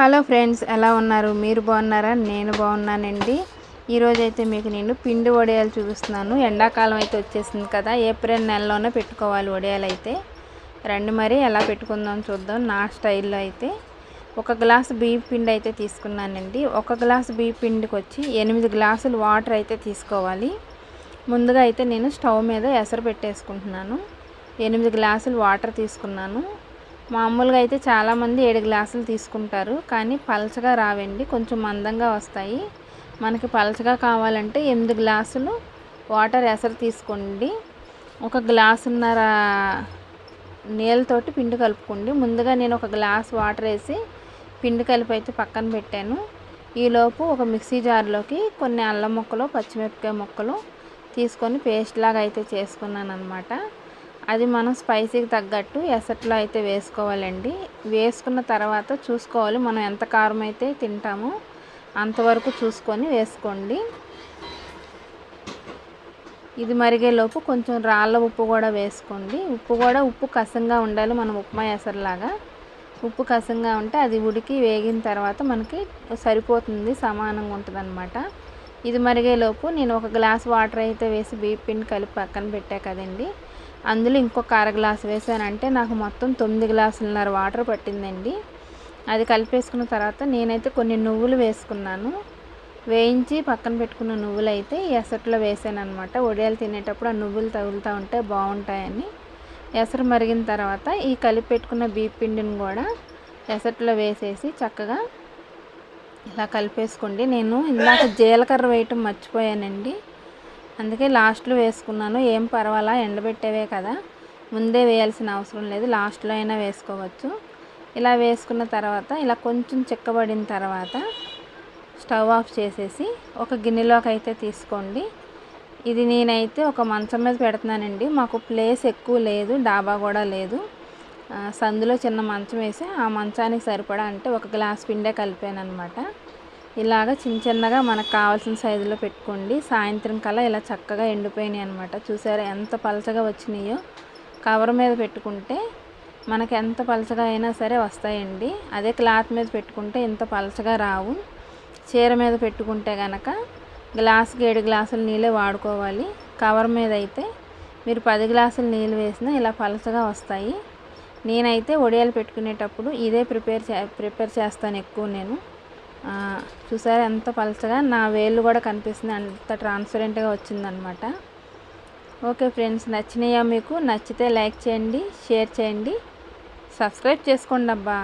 Hello friends ఎలా ఉన్నారు? మీరు బాగున్నారా? నేను బాగున్నానండి. ఈరోజు అయితే మీకు నేను పిండి వడియాలు చూపిస్తున్నాను. ఎండాకాలం అయితే వచ్చేసింది కదా ఏప్రిల్ నెలలోనే పెట్టుకోవాలి వడియాలు అయితే. రండి మరి ఎలా పెట్టుకుందాం చూద్దాం. నా స్టైల్లో అయితే ఒక గ్లాసు బియ్య పిండి అయితే తీసుకున్నానండి. ఒక గ్లాసు బియ్య పిండికి వచ్చి ఎనిమిది గ్లాసులు వాటర్ అయితే తీసుకోవాలి. ముందుగా అయితే నేను స్టవ్ మీద ఎసరు పెట్టేసుకుంటున్నాను. ఎనిమిది గ్లాసులు వాటర్ తీసుకున్నాను. మామూలుగా అయితే చాలామంది ఏడు గ్లాసులు తీసుకుంటారు కానీ పలచగా రావండి. కొంచెం మందంగా వస్తాయి. మనకి పలచగా కావాలంటే ఎనిమిది గ్లాసులు వాటర్ ఎసరు తీసుకోండి. ఒక గ్లాసున్నర నీళ్ళతోటి పిండి కలుపుకోండి. ముందుగా నేను ఒక గ్లాస్ వాటర్ వేసి పిండి కలిపి అయితే పక్కన పెట్టాను. ఈలోపు ఒక మిక్సీ జార్లోకి కొన్ని అల్లం ముక్కలు పచ్చిమిరపకాయ ముక్కలు తీసుకొని పేస్ట్ లాగా అయితే చేసుకున్నాను అనమాట అది మనం స్పైసీకి తగ్గట్టు ఎసట్లో అయితే వేసుకోవాలండి. వేసుకున్న తర్వాత చూసుకోవాలి. మనం ఎంత కారం అయితే తింటామో అంతవరకు చూసుకొని వేసుకోండి. ఇది మరిగేలోపు కొంచెం రాళ్ళ ఉప్పు కూడా వేసుకోండి. ఉప్పు కూడా ఉప్పు కసంగా ఉండాలి మనం ఉప్మా ఎసరులాగా. ఉప్పు కసంగా ఉంటే అది ఉడికి వేగిన తర్వాత మనకి సరిపోతుంది సమానంగా ఉంటుంది అనమాట ఇది మరిగేలోపు నేను ఒక గ్లాస్ వాటర్ అయితే వేసి బీప్ పిండి కలిపి పక్కన పెట్టా కదండి. అందులో ఇంకొక అర గ్లాసు వేసానంటే నాకు మొత్తం తొమ్మిది గ్లాసులన్నర వాటర్ పట్టిందండి. అది కలిపేసుకున్న తర్వాత నేనైతే కొన్ని నువ్వులు వేసుకున్నాను. వేయించి పక్కన పెట్టుకున్న నువ్వులు అయితే ఎసట్లో వేసాను అనమాట వడియాలు తినేటప్పుడు ఆ నువ్వులు తగులుతూ ఉంటే బాగుంటాయని. ఎసరు మరిగిన తర్వాత ఈ కలిపి పెట్టుకున్న బీప్ పిండిని కూడా ఎసట్లో వేసేసి చక్కగా ఇలా కలిపేసుకోండి. నేను ఇందాక జీలకర్ర వేయటం మర్చిపోయానండి. అందుకే లాస్ట్లో వేసుకున్నాను. ఏం పర్వాలా ఎండబెట్టేవే కదా. ముందే వేయాల్సిన అవసరం లేదు. లాస్ట్లో అయినా వేసుకోవచ్చు. ఇలా వేసుకున్న తర్వాత ఇలా కొంచెం చిక్కబడిన తర్వాత స్టవ్ ఆఫ్ చేసేసి ఒక గిన్నెలోకి అయితే తీసుకోండి. ఇది నేనైతే ఒక మంచం మీద పెడుతున్నానండి. మాకు ప్లేస్ ఎక్కువ లేదు డాబా కూడా లేదు. సందులో చిన్న మంచం వేసి ఆ మంచానికి సరిపడా అంటే ఒక గ్లాస్ పిండే కలిపాను అనమాట ఇలాగ చిన్న చిన్నగా మనకు కావాల్సిన సైజులో పెట్టుకోండి. సాయంత్రం కల్లా ఇలా చక్కగా ఎండిపోయినాయి అనమాట చూసారా ఎంత పలచగా వచ్చినాయో. కవర్ మీద పెట్టుకుంటే మనకి ఎంత పలచగా అయినా సరే వస్తాయండి. అదే క్లాత్ మీద పెట్టుకుంటే ఇంత పలచగా రావు. చీర మీద పెట్టుకుంటే కనుక గ్లాసుకి ఏడు గ్లాసులు నీళ్ళే వాడుకోవాలి. కవర్ మీద అయితే మీరు పది గ్లాసులు నీళ్ళు వేసినా ఇలా పలచగా వస్తాయి. నేనైతే వడియాలు పెట్టుకునేటప్పుడు ఇదే ప్రిపేర్ చే ప్రిపేర్ చేస్తాను ఎక్కువ నేను. చూసారా ఎంత పలచగా? నా వేలు కూడా కనిపిస్తుంది. అంత ట్రాన్స్పరెంట్గా వచ్చిందనమాట ఓకే ఫ్రెండ్స్ నచ్చినాయా మీకు? నచ్చితే లైక్ చేయండి షేర్ చేయండి. సబ్స్క్రైబ్ చేసుకోండి అబ్బా.